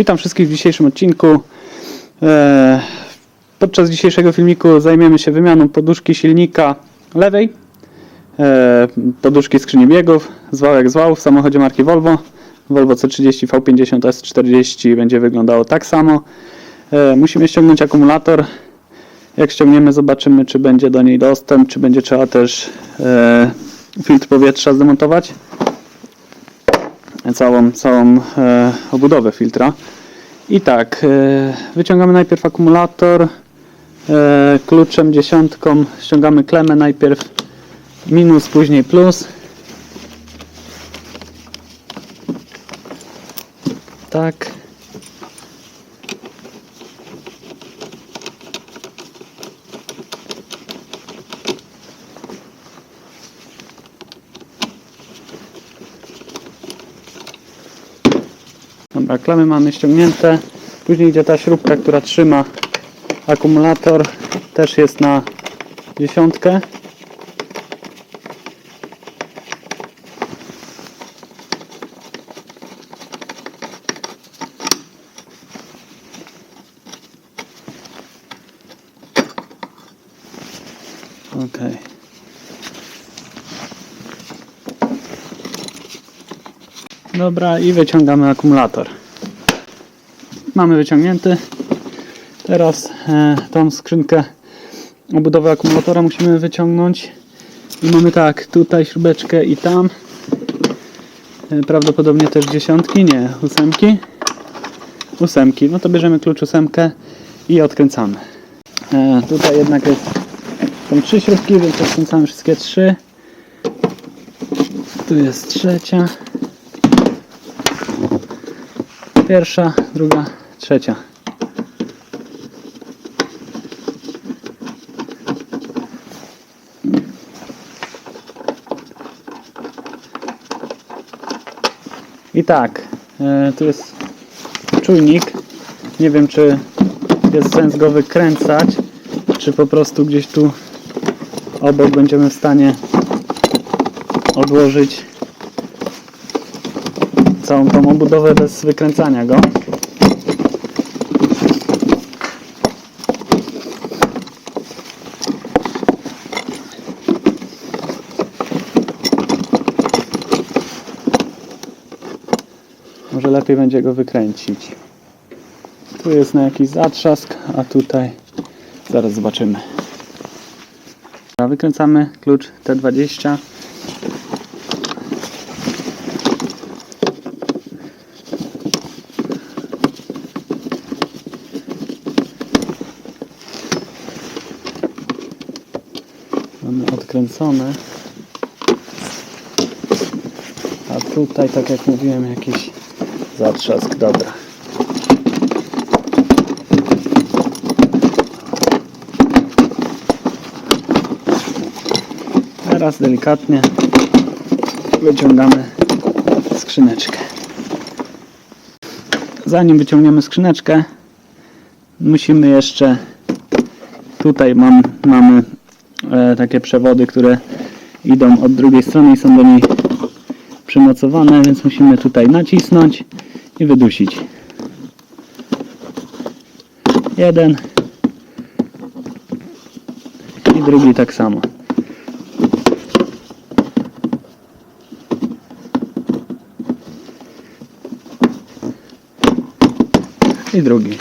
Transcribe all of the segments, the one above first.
Witam wszystkich w dzisiejszym odcinku. E, Podczas dzisiejszego filmiku zajmiemy się wymianą poduszki silnika lewej, e, poduszki skrzyni biegów, zwałek zwałów w samochodzie marki Volvo. Volvo C30 V50 S40 będzie wyglądało tak samo. E, Musimy ściągnąć akumulator. Jak ściągniemy, zobaczymy, czy będzie do niej dostęp, czy będzie trzeba też filtr powietrza zdemontować całą, całą e, obudowę filtra. I tak, e, wyciągamy najpierw akumulator e, kluczem dziesiątką, ściągamy klemę najpierw minus, później plus. Tak. Dobra, mamy ściągnięte. Później idzie ta śrubka, która trzyma akumulator. Też jest na dziesiątkę. Okej. Dobra, i wyciągamy akumulator. Mamy wyciągnięty. Teraz e, tą skrzynkę obudowy akumulatora musimy wyciągnąć. I mamy tak, tutaj śrubeczkę i tam. E, prawdopodobnie też dziesiątki, nie, ósemki. Ósemki. No to bierzemy klucz ósemkę i odkręcamy. E, tutaj jednak jest, są trzy śrubki, więc odkręcamy wszystkie trzy. Tu jest trzecia. Pierwsza, druga, trzecia. I tak, e, tu jest czujnik. Nie wiem, czy jest sens go wykręcać, czy po prostu gdzieś tu obok będziemy w stanie odłożyć całą tą obudowę bez wykręcania go. Może lepiej będzie go wykręcić. Tu jest na jakiś zatrzask, a tutaj zaraz zobaczymy. Wykręcamy klucz T20. Mamy odkręcone. A tutaj, tak jak mówiłem, jakiś zatrzask. Dobra. Teraz delikatnie wyciągamy skrzyneczkę. Zanim wyciągniemy skrzyneczkę, musimy jeszcze tutaj mam, mamy takie przewody, które idą od drugiej strony i są do niej przymocowane, więc musimy tutaj nacisnąć i wydusić. Jeden i drugi tak samo. I drugi.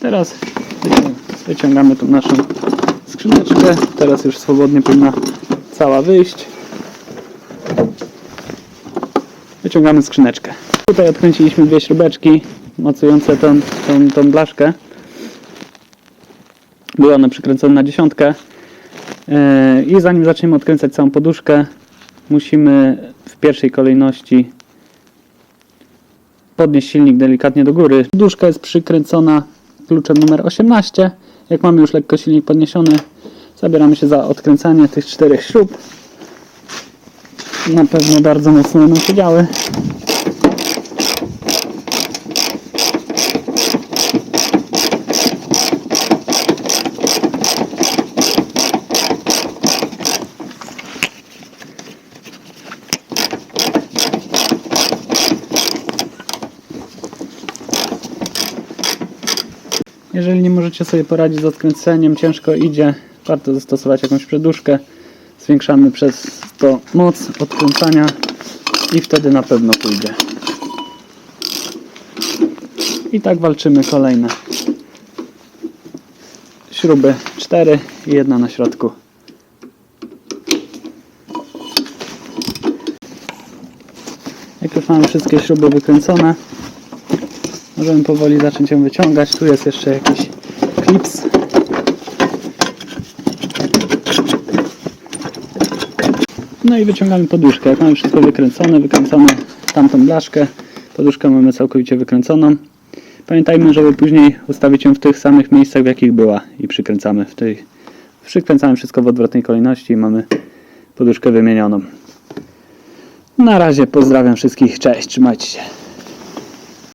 Teraz wycią- wyciągamy tą naszą skrzyneczkę. Teraz już swobodnie powinna cała wyjść. Wyciągamy skrzyneczkę. Tutaj odkręciliśmy dwie śrubeczki mocujące tą, tą, tą blaszkę. Były one przykręcone na dziesiątkę. Yy, I zanim zaczniemy odkręcać całą poduszkę, musimy w pierwszej kolejności podnieść silnik delikatnie do góry. Poduszka jest przykręcona kluczem numer 18. Jak mamy już lekko silnik podniesiony, zabieramy się za odkręcanie tych czterech śrub. Na pewno bardzo mocno będą siedziały. Jeżeli nie możecie sobie poradzić z odkręceniem, ciężko idzie, warto zastosować jakąś przeduszkę. Zwiększamy przez to moc odkręcania i wtedy na pewno pójdzie. I tak walczymy kolejne śruby 4 i jedna na środku. Jak już mamy wszystkie śruby wykręcone, możemy powoli zacząć ją wyciągać. Tu jest jeszcze jakiś klips. No i wyciągamy poduszkę. Jak mamy wszystko wykręcone, wykręcamy tamtą blaszkę. Poduszkę mamy całkowicie wykręconą. Pamiętajmy, żeby później ustawić ją w tych samych miejscach, w jakich była i przykręcamy w tej przykręcamy wszystko w odwrotnej kolejności i mamy poduszkę wymienioną. Na razie pozdrawiam wszystkich, cześć, trzymajcie się.